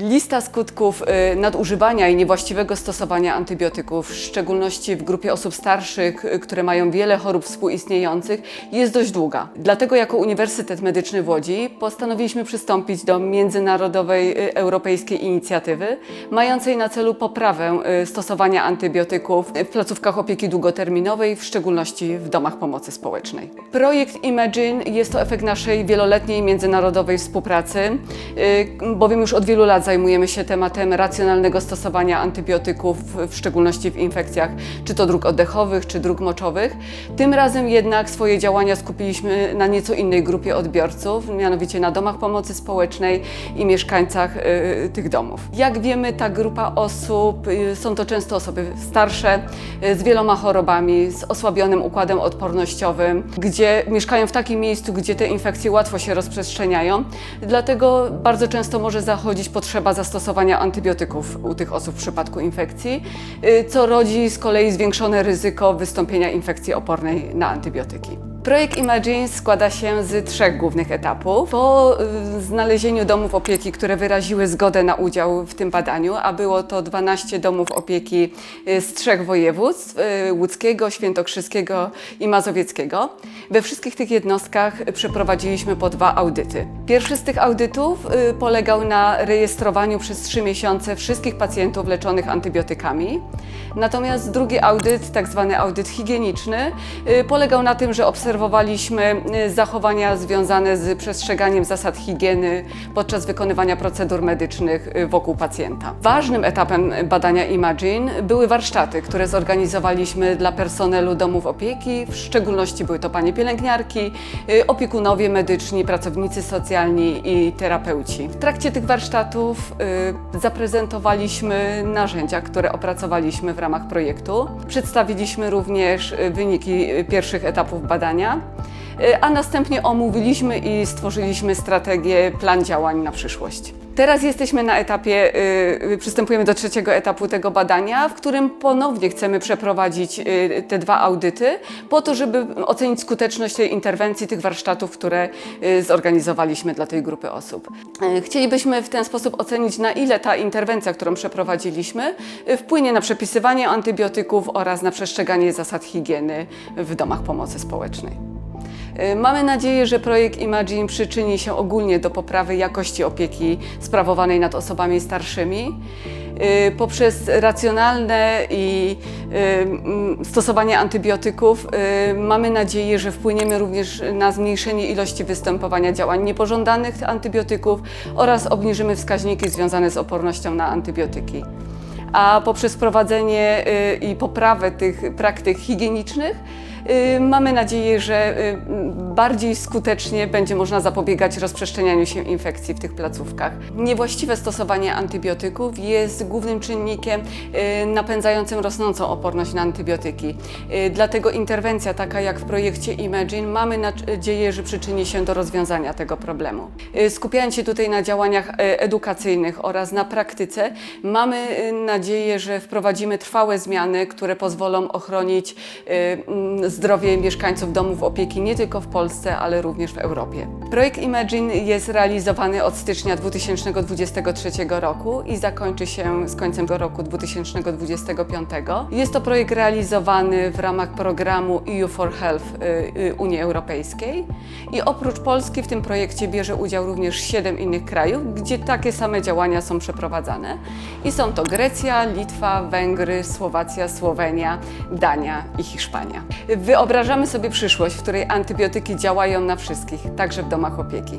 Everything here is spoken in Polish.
Lista skutków y, nadużywania i niewłaściwego stosowania antybiotyków, w szczególności w grupie osób starszych, y, które mają wiele chorób współistniejących, jest dość długa. Dlatego jako Uniwersytet Medyczny w Łodzi postanowiliśmy przystąpić do międzynarodowej y, europejskiej inicjatywy mającej na celu poprawę stosowania antybiotyków w placówkach opieki długoterminowej, w szczególności w domach pomocy społecznej. Projekt Imagine jest to efekt naszej wieloletniej międzynarodowej współpracy, bowiem już od wielu lat zajmujemy się tematem racjonalnego stosowania antybiotyków, w szczególności w infekcjach czy to dróg oddechowych, czy dróg moczowych. Tym razem jednak swoje działania skupiliśmy na nieco innej grupie odbiorców, mianowicie na domach pomocy społecznej i mieszkańcach y, tych domów. Jak wiemy, ta grupa osób y, są to często osoby starsze, y, z wieloma chorobami, z osłabionym układem odpornościowym, gdzie mieszkają w takim miejscu, gdzie te infekcje łatwo się rozprzestrzeniają. Dlatego bardzo często może zachodzić potrzeba zastosowania antybiotyków u tych osób w przypadku infekcji, y, co rodzi z kolei zwiększone ryzyko wystąpienia infekcji opornej na antybiotyki. Projekt Imagine składa się z trzech głównych etapów. Po y, znalezieniu domów opieki, które wyraziły zgodę na udział w tym badaniu, a było to 12 domów opieki y, z trzech województw, łódzkiego, świętokrzyskiego i mazowieckiego, we wszystkich tych jednostkach przeprowadziliśmy po dwa audyty. Pierwszy z tych audytów y, polegał na rejestrowaniu przez trzy miesiące wszystkich pacjentów leczonych antybiotykami. Natomiast drugi audyt, tak zwany audyt higieniczny, y, polegał na tym, że obserwowaliśmy y, zachowania związane z przestrzeganiem zasad higieny podczas wykonywania procedur medycznych wokół pacjenta. Ważnym etapem badania Imagine były warsztaty, które zorganizowaliśmy dla personelu domów opieki, w szczególności były to panie pielęgniarki, opiekunowie medyczni, pracownicy socjalni i terapeuci. W trakcie tych warsztatów y, zaprezentowaliśmy narzędzia, które opracowaliśmy w ramach projektu. Przedstawiliśmy również y, wyniki y, pierwszych etapów badania, a następnie omówiliśmy i stworzyliśmy strategię, plan działań na przyszłość. Teraz jesteśmy na etapie, y, przystępujemy do trzeciego etapu tego badania, w którym ponownie chcemy przeprowadzić y, te dwa audyty, po to, żeby ocenić skuteczność tej interwencji, tych warsztatów, które y, zorganizowaliśmy dla tej grupy osób. Chcielibyśmy w ten sposób ocenić, na ile ta interwencja, którą przeprowadziliśmy, wpłynie na przepisywanie antybiotyków oraz na przestrzeganie zasad higieny w domach pomocy społecznej. Y, Mamy nadzieję, że projekt Imagine przyczyni się ogólnie do poprawy jakości opieki sprawowanej nad osobami starszymi y, poprzez racjonalne i y, stosowanie antybiotyków. Mamy nadzieję, że wpłyniemy również na zmniejszenie ilości występowania działań niepożądanych antybiotyków oraz obniżymy wskaźniki związane z opornością na antybiotyki a poprzez wprowadzenie i poprawę tych praktyk higienicznych mamy nadzieję, że y, bardziej skutecznie będzie można zapobiegać rozprzestrzenianiu się infekcji w tych placówkach. Niewłaściwe stosowanie antybiotyków jest głównym czynnikiem y, napędzającym rosnącą oporność na antybiotyki. Y, Dlatego interwencja taka jak w projekcie Imagine mamy nadzieję, że przyczyni się do rozwiązania tego problemu. Y, Skupiając się tutaj na działaniach y, edukacyjnych oraz na praktyce, mamy y, nadzieję, że wprowadzimy trwałe zmiany, które pozwolą ochronić y, zdrowie mieszkańców domów opieki nie tylko w Polsce, ale również w Europie. Projekt Imagine jest realizowany od stycznia 2023 roku i zakończy się z końcem roku 2025. Jest to projekt realizowany w ramach programu EU for Health y, y, Unii Europejskiej i oprócz Polski w tym projekcie bierze udział również siedem innych krajów, gdzie takie same działania są przeprowadzane. I są to Grecja, Litwa, Węgry, Słowacja, Słowenia, Dania i Hiszpania. Wyobrażamy sobie przyszłość, w której antybiotyki działają na wszystkich, także w domach opieki.